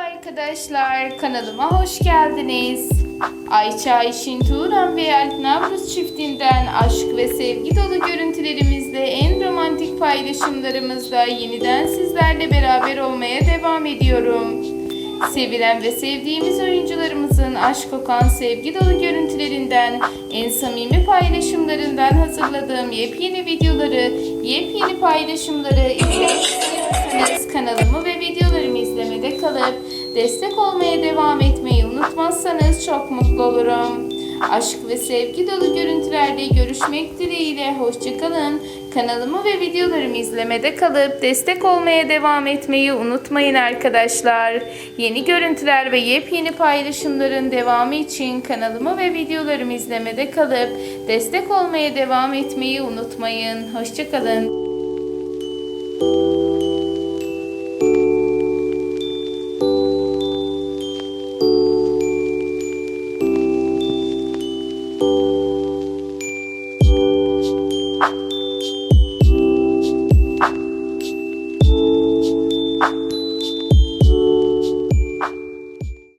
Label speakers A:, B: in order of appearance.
A: arkadaşlar, kanalıma hoş geldiniz. Ayça Ayşin Turan ve Alp Navruz çiftinden aşk ve sevgi dolu görüntülerimizle en romantik paylaşımlarımızla yeniden sizlerle beraber olmaya devam ediyorum. Sevilen ve sevdiğimiz oyuncularımızın aşk kokan sevgi dolu görüntülerinden, en samimi paylaşımlarından hazırladığım yepyeni videoları, yepyeni paylaşımları izlemek istiyorsanız kanalımı ve videolarımı destek olmaya devam etmeyi unutmazsanız çok mutlu olurum. Aşk ve sevgi dolu görüntülerle görüşmek dileğiyle hoşçakalın. Kanalımı ve videolarımı izlemede kalıp destek olmaya devam etmeyi unutmayın arkadaşlar. Yeni görüntüler ve yepyeni paylaşımların devamı için kanalımı ve videolarımı izlemede kalıp destek olmaya devam etmeyi unutmayın. Hoşçakalın.